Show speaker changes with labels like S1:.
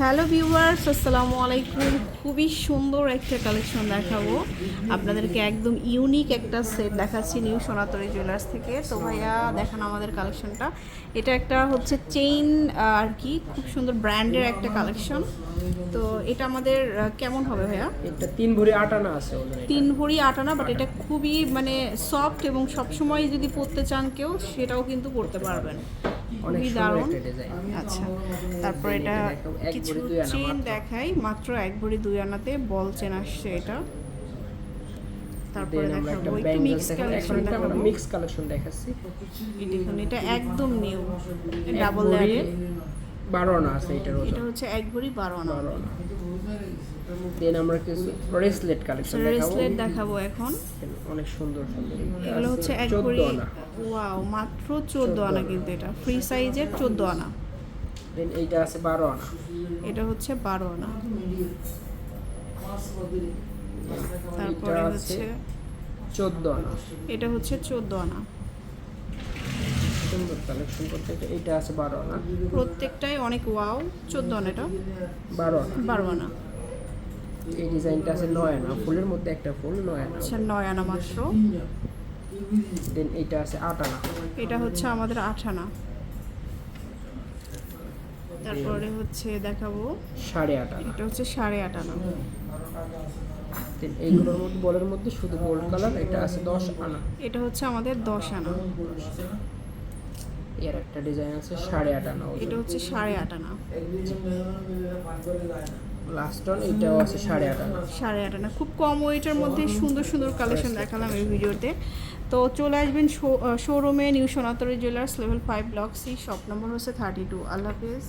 S1: Hello viewers আসসালামু আলাইকুম। খুবই সুন্দর একটা কালেকশন দেখাবো। আপনাদেরকে একদম ইউনিক একটা সেট দেখাচ্ছি নিউ সোনাতরি জুয়েলার্স থেকে। তো ভাইয়া দেখান আমাদের কালেকশনটা। এটা একটা হচ্ছে চেইন আর কি খুব সুন্দর ব্র্যান্ডের একটা কালেকশন। তো এটা আমাদের কেমন হবে ভাইয়া?
S2: এটা তিন ভরি আটানা আছে।
S1: তিন ভরি আটানা বাট এটা খুবই মানে সফট এবং সবসময় যদি পরতে চান কেউ সেটাও কিন্তু পরতে পারবেন।
S2: অনেক সুন্দর একটা ডিজাইন
S1: আচ্ছা তারপর এটা কিছু চেন। দেখাই মাত্র এক ভরি দুই আনাতে বল চেন আসছে এটা। তারপরে দেখাবো
S2: একটু
S1: মিক্স কালেকশন দেখাবো।
S2: মিক্স কালেকশন দেখাচ্ছি।
S1: দেখুন এটা একদম নিউ ডাবল
S2: ভরি
S1: লেয়ারের
S2: বারো আনা আছে এটার
S1: এটা হচ্ছে এক ভরি বারো আনা।
S2: বারো আনা। দেন আমরা কিছু ব্রেসলেট কালেকশন দেখাবো।
S1: ব্রেসলেট দেখাবো এখন।
S2: অনেক সুন্দর সুন্দর।
S1: এগুলো হচ্ছে এক ভরি ওয়াও মাত্র চোদ্দ আনা কিন্তু এটা। ফ্রি সাইজের চোদ্দ আনা।
S2: দেন এইটা আছে বারো আনা।
S1: এটা হচ্ছে বারো আনা। তারপরে হচ্ছে
S2: চোদ্দ আনা।
S1: এটা হচ্ছে চোদ্দ আনা।
S2: সুন্দর কালেকশন করতে এটা আছে বারো আনা।
S1: প্রত্যেকটাই অনেক ওয়াও চোদ্দ আনা এটা?
S2: বারো আনা।
S1: বারো আনা।
S2: এই ডিজাইনটা আছে নয় আনা। ফুলের মধ্যে একটা ফুল নয় আনা।
S1: আচ্ছা নয় আনা মাত্র।
S2: দেন এইটা আছে আট আনা।
S1: এটা হচ্ছে আমাদের আট আনা। তারপরে হচ্ছে দেখাবো।
S2: সাড়ে আট আনা।
S1: এটা হচ্ছে সাড়ে আট আনা।
S2: এইগুলোর মধ্যে বলের মধ্যে শুধু গোল্ড কালার এটা আছে দশ আনা।
S1: এটা হচ্ছে আমাদের দশ আনা।
S2: এর একটা ডিজাইন আছে সাড়ে আট আনা
S1: এটা হচ্ছে সাড়ে আটানা
S2: লাস্ট অন এটাও আছে সাড়ে আট আনা
S1: সাড়ে আট আনা খুব কম ওয়েটের মধ্যে সুন্দর সুন্দর কালেকশন দেখালাম এই ভিডিওতে। তো চলে আসবেন শোরুমে new Sonatori jewellers level five block C shop number হচ্ছে থার্টি টু আল্লাহ হাফিজ।